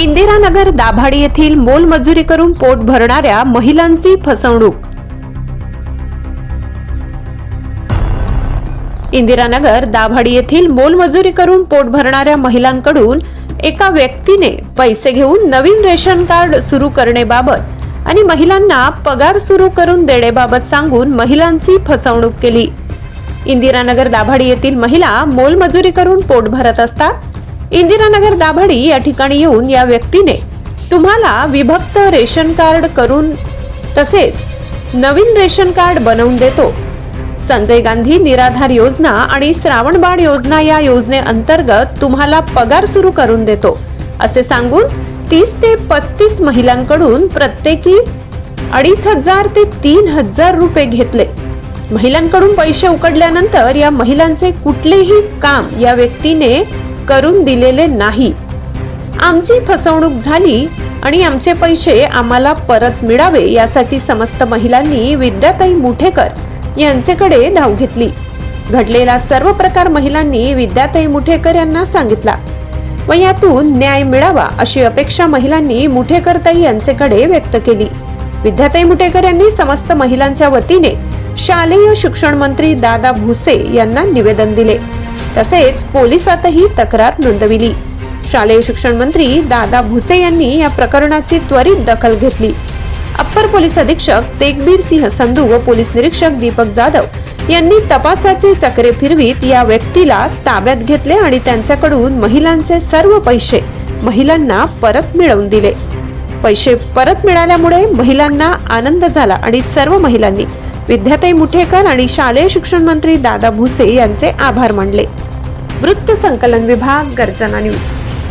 इंदिरानगर दाभाडी येथील मोलमजुरी करून पोट भरणाऱ्या महिलांची फसवणूक. इंदिरानगर दाभाडी येथील मोलमजुरी करून पोट भरणाऱ्या महिलांकडून एका व्यक्तीने पैसे घेऊन नवीन रेशन कार्ड सुरू करण्याबाबत आणि महिलांना पगार सुरू करून देण्याबाबत सांगून महिलांची फसवणूक केली. इंदिरानगर दाभाडी येथील महिला मोलमजुरी करून पोट भरत असतात. इंदिरानगर दाभाडी या ठिकाणी येऊन या व्यक्तीने तुम्हाला विभक्त रेशन कार्ड करून तसेच नवीन रेशन कार्ड बनवून देतो. संजय गांधी निराधार योजना आणि श्रावणबाळ योजना या योजनेअंतर्गत तुम्हाला पगार सुरू करून देतो. असे सांगून तीस ते पस्तीस महिलांकडून प्रत्येकी अडीच हजार ते तीन हजार रुपये घेतले. महिलांकडून पैसे उकडल्यानंतर या महिलांचे कुठलेही काम या व्यक्तीने करून दिलेले नाही. आमची फसवणूक झाली आणि आमचे पैसे आम्हाला परत मिळावे यासाठी समस्त महिलांनी विद्याताई मुठेकर यांचेकडे धाव घेतली. घडलेला सर्व प्रकार महिलांनी विद्याताई मुठेकर यांना सांगितला व यातून न्याय मिळावा अशी अपेक्षा महिलांनी मुठेकरताई यांचेकडे व्यक्त केली. विद्याताई मुठेकर यांनी समस्त महिलांच्या वतीने शालेय शिक्षण मंत्री दादा भुसे यांना निवेदन दिले. तसेच पोलिसातही तक्रार नोंदविली. शालेय शिक्षण मंत्री दादा भुसे यांनी या प्रकरणाची त्वरित दखल घेतली. अप्पर पोलीस अधीक्षक तेगबीर सिंह संधू व पोलीस निरीक्षक दीपक जाधव यांनी तपासाचे चक्रे फिरवीत या व्यक्तीला ताब्यात घेतले आणि त्यांच्याकडून महिलांचे सर्व पैसे महिलांना परत मिळवून दिले. पैसे परत मिळाल्यामुळे महिलांना आनंद झाला आणि सर्व महिलांनी विद्याताई मुठेकर आणि शालेय शिक्षण मंत्री दादा भुसे यांचे आभार मानले. वृत्त संकलन विभाग गर्जना न्यूज.